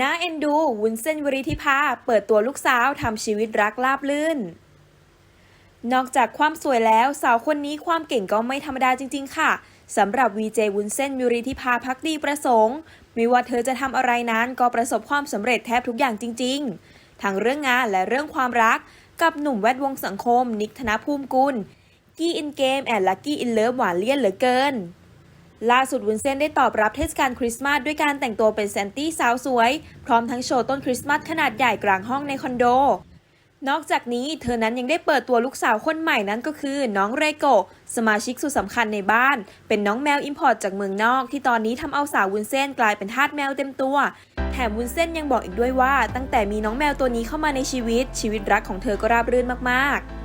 น้าเอ็นดูวุ้นเส้นวริธิภา เปิดตัวลูกสาวทำชีวิตรักลาบลื่น นอกจากความสวยแล้วสาวคนนี้ความเก่งก็ไม่ธรรมดาจริง ๆ ค่ะสำหรับวีเจวุ้นเส้นวิริธิภาพักดีประสงค์ไม่ว่าเธอจะทำอะไรนั้นก็ประสบความสำเร็จแทบทุกอย่างจริง ๆ ทั้งเรื่องงานและเรื่องความรักกับหนุ่มแวดวงสังคม นิกธนภูมิกุล กี้อินเกมแอนลักกี้อินเลิฟหวานเลี่ยนเหลือเกิน ล่าสุดวุ้นเส้นได้ตอบรับเทศกาลคริสต์มาสด้วยการแต่งตัวเป็นแซนตี้สาวสวย พร้อมทั้งโชว์ต้นคริสต์มาสขนาดใหญ่กลางห้องในคอนโด นอกจากนี้เธอนั้นยังได้เปิดตัวลูกสาวคนใหม่นั้นก็คือน้องเรโกสมาชิกสุดสำคัญในบ้าน เป็นน้องแมวอิมพอร์ตจากเมืองนอก ที่ตอนนี้ทำเอาสาววุ้นเส้นกลายเป็นทาสแมวเต็มตัว แถมวุ้นเส้นยังบอกอีกด้วยว่า ตั้งแต่มีน้องแมวตัวนี้เข้ามาในชีวิต ชีวิตรักของเธอก็ราบรื่นมากๆ